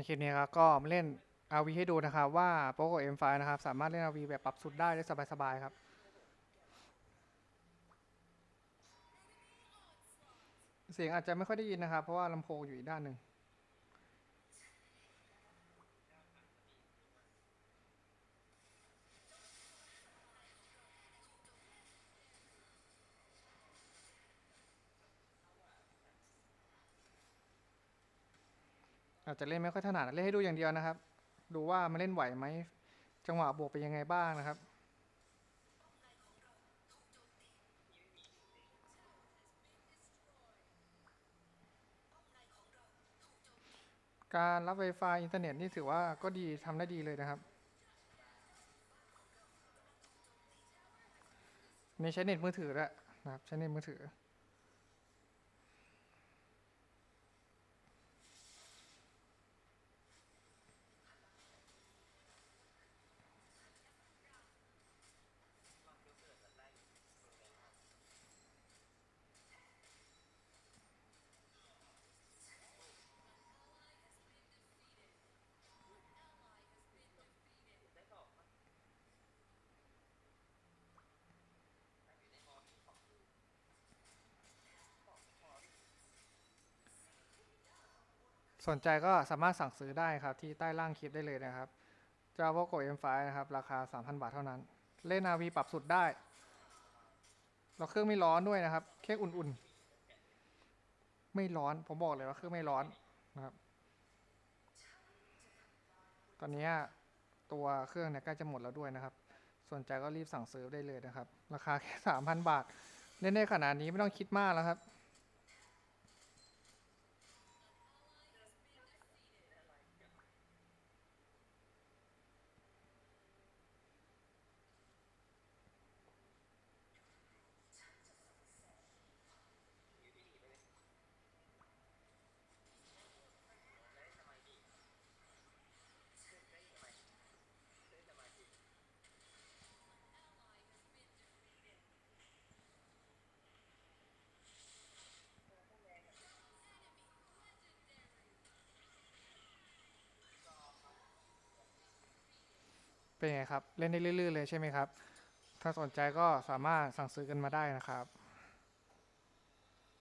ในคลิปนี้ครับก็มาเล่น RV ให้ดูนะครับว่า POCO M5 นะครับสามารถเล่น RV แบบปรับสุดได้ได้สบายๆครับเสียงอาจจะไม่ค่อยได้ยินนะครับ เพราะว่าลำโพงอยู่อีกด้านหนึ่ง อาจจะเล่นไม่ค่อยถนัดเล่นให้ดูอย่างเดียวนะครับ ดูว่ามันเล่นไหวไหมจังหวะบวกเป็นยังไงบ้างนะครับ การรับ Wi-Fi อินเทอร์เน็ตนี่ถือว่าก็ดีทำได้ดีเลยนะครับนี่ใช้เน็ตมือถือแล้วนะครับใช้เน็ตมือถือ สนใจก็สามารถสั่งซื้อได้ครับ ที่ใต้ล่างคลิปได้เลยนะครับเจ้า POCO M5 นะครับ ราคา 3,000 บาทเท่านั้น เล่น RV ปรับสุดได้แล้วเครื่องไม่ร้อนด้วยนะครับแค่อุ่นๆ ไม่ร้อนผมบอกเลยว่าเครื่องไม่ร้อนนะครับ ตอนนี้ตัวเครื่องเนี่ยใกล้จะหมดแล้วด้วยนะครับ สนใจก็รีบสั่งซื้อได้เลยนะครับ ราคาแค่ 3,000 บาท เล่นได้ขนาดนี้ไม่ต้องคิดมากแล้วครับ เป็นไงครับ เล่นได้เรื่อยๆเลยใช่ไหมครับ ถ้าสนใจก็สามารถสั่งซื้อกันมาได้นะครับ